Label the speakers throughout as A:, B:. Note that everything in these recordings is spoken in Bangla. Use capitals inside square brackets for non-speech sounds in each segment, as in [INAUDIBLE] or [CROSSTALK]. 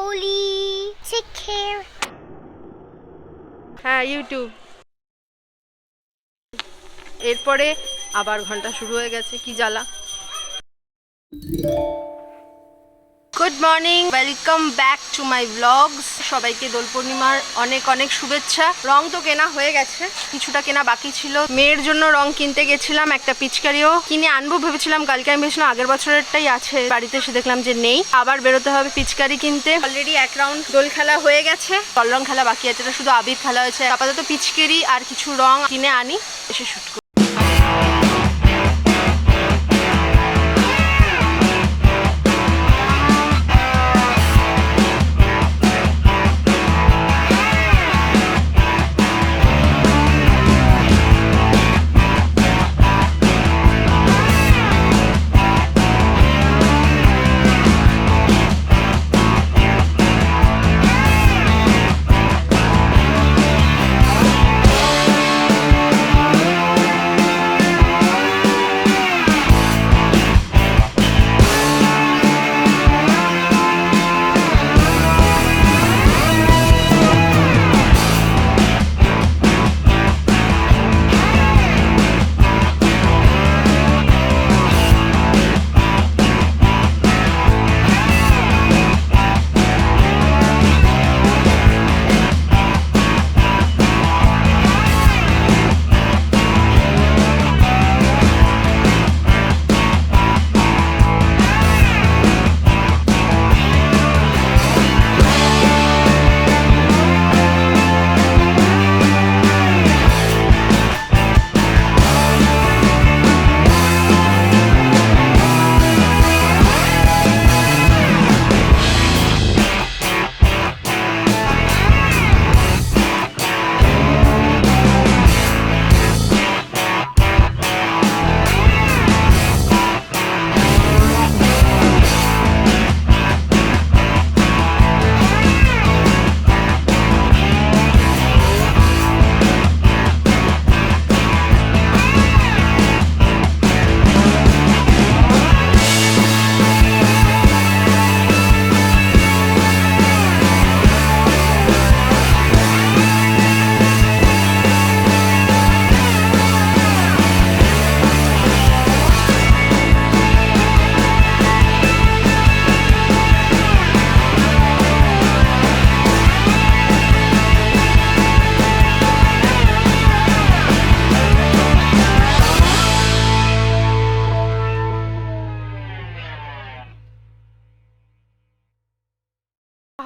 A: Holy. Take care.
B: হ্যাঁ ইউটিউব এরপরে আবার ঘণ্টা শুরু হয়ে গেছে কি জ্বালা good morning welcome back to my blogs সবাইকে দোল পূর্ণিমার অনেক অনেক শুভেচ্ছা। রং তো কেনা হয়ে গেছে। কিছুটা কেনা বাকি ছিল। মেয়ের জন্য রং কিনতে গেছিলাম একটা পিচকারিও। কিনে আনব ভেবেছিলাম, কালকে আমি ভেবেছিলাম আগের বছরেরটাই আছে। বাড়িতে এসে দেখলাম যে নেই। আবার বেরোতে হবে পিচকারি কিনতে। অলরেডি এক রাউন্ড দোল খেলা হয়ে গেছে। জল রং খেলা বাকি আছে। শুধু আবির খেলা হয়েছে। আপাতত পিচকারি আর কিছু রং কিনে আনি। এসে শুট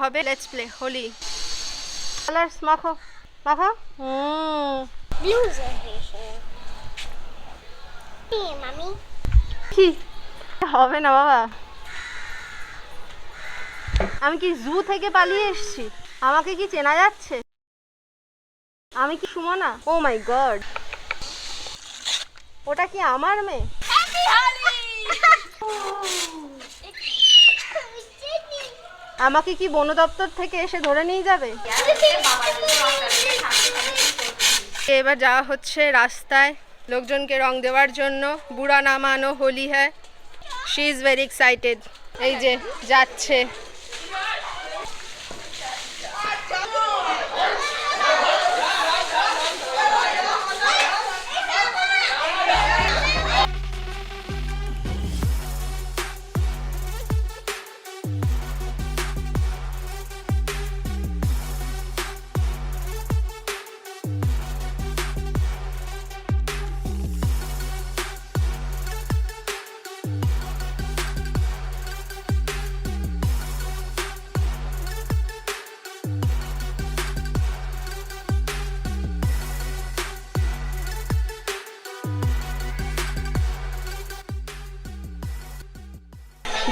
B: হবে লেটস প্লে হোলি। কালার্স মাখো মাখো। হুম।
A: Blues are here. Hey, mommy.
B: কি? হবে না বাবা। আমি কি জু থেকে পালিয়ে এসেছি? আমাকে কি চেনা যাচ্ছে? আমি কি সুমনা? ও মাই গড ওটা কি আমার মেয়ে? [LAUGHS] আমাকে কি বন দপ্তর থেকে এসে ধরে নিয়ে যাবে? এবার যাওয়া হচ্ছে রাস্তায়। লোকজনকে রং দেওয়ার জন্য। বুড়া নামানো হোলি হ্যাঁ শি ইজ ভেরি এক্সাইটেড এই যে, যাচ্ছে।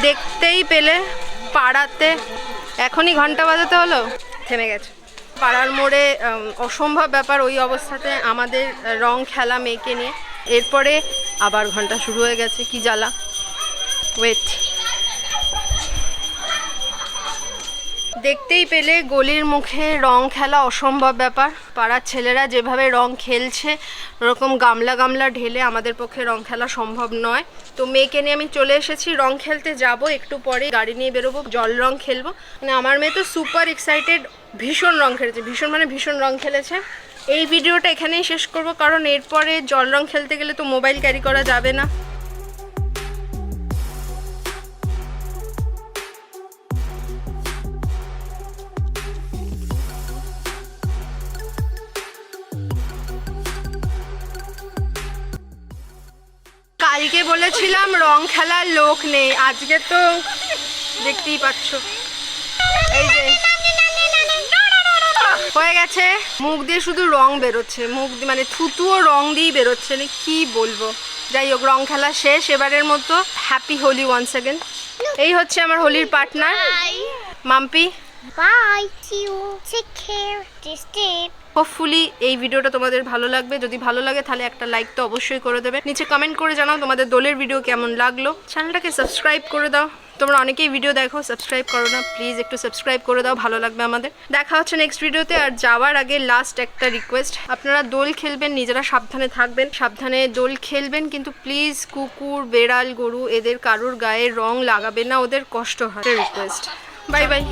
B: দেখতেই পেলে পাড়াতে। এখনই ঘণ্টা বাজাতে হলো? থেমে গেছে। পাড়ার মোড়ে অসম্ভব ব্যাপার ওই অবস্থাতে আমাদের রং খেলা মেয়েকে নিয়ে। এরপরে আবার ঘণ্টা শুরু হয়ে গেছে কি জ্বালা। ওয়েট দেখতেই পেলে গলির মুখে রং খেলা অসম্ভব ব্যাপার। পাড়ার ছেলেরা যেভাবে রং খেলছে, ওরকম গামলা গামলা ঢেলে আমাদের পক্ষে রং খেলা সম্ভব নয়। তো মেয়েকে নিয়ে আমি চলে এসেছি, রং খেলতে যাব, একটু পরে গাড়ি নিয়ে বেরোবো, জল রং খেলব। মানে আমার মেয়ে তো সুপার এক্সাইটেড ভীষণ রং খেলেছে, ভীষণ মানে ভীষণ রং খেলেছে। এই ভিডিওটা এখানেই শেষ করব, কারণ এরপরে জল রং খেলতে গেলে তো মোবাইল ক্যারি করা যাবে না। কালকে বলেছিলাম রং খেলার লোক নেই আজকে তো দেখতেই পাচ্ছ। এই যে হয়ে গেছে। মুখ দিয়ে শুধু রং বেরোচ্ছে মুখ মানে থুতুও রং দিয়েই বেরোচ্ছে মানে কি বলব? যাই হোক রং খেলা শেষ এবারের মতো হ্যাপি হোলি ওয়ান সেকেন্ড এই হচ্ছে আমার হোলির partner Mampi.
A: Take care. Stay safe.
B: Hopefully এই ভিডিওটা তোমাদের ভালো লাগবে। যদি ভালো লাগে, তাহলে একটা লাইক তো অবশ্যই করে দেবে। নিচে কমেন্ট করে জানাও তোমাদের দোলের ভিডিও কেমন লাগল। চ্যানেলটাকে সাবস্ক্রাইব করে দাও। তোমরা অনেকেই ভিডিও দেখো সাবস্ক্রাইব করো না। প্লিজ একটু সাবস্ক্রাইব করে দাও, ভালো লাগবে আমাদের। দেখা হচ্ছে নেক্সট ভিডিওতে আর যাওয়ার আগে লাস্ট একটা রিকোয়েস্ট আপনারা দোল খেলবেন, নিজেরা সাবধানে থাকবেন। সাবধানে দোল খেলবেন, কিন্তু প্লিজ কুকুর, বেড়াল, গরু, এদের কারোর গায়ে রং লাগাবে না। ওদের কষ্ট হয়। Request bye bye